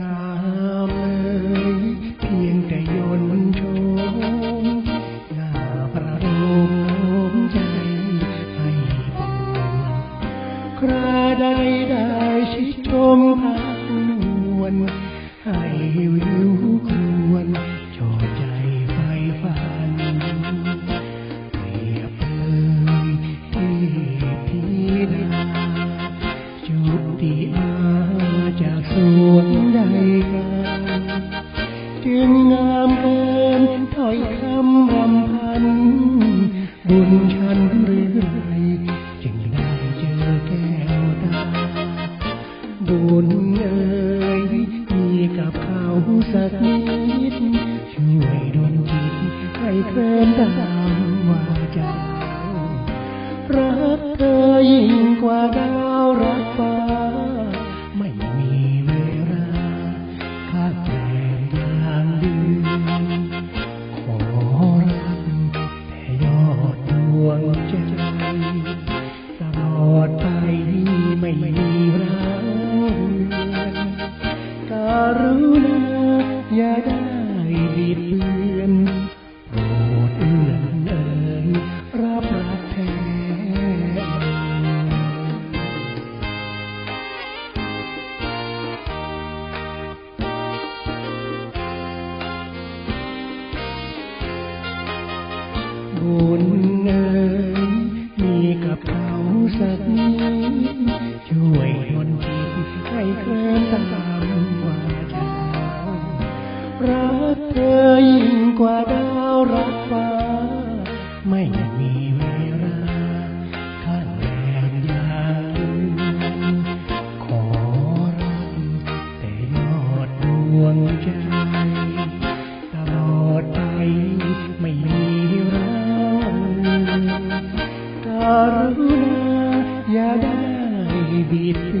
งามเลยเพียงแต่โยนมันชมหน้าประโลมโลมใจให้ปูคราใดได้ชิชมพันวนให้วิวควร จากส่วนใดกันจึงงามเกินถอยคำรำพัน บุญฉันหรือไรจึงได้เจอแก้วตา บุญเอ่ยมีกับเขาสักนิด ช่วยดลจิตให้เคลิ้มตามวาจารักเธอยิ่งกว่าใด ทุนเงินมีกับเขาสักนิดช่วยทนจิตให้เคลื่ตามวาจารักเธอยิ่งกว่าดาวรักฟ้า ไม่มีเวลาข้างแรงยางขอรักแต่ยอดดวงใจ Habib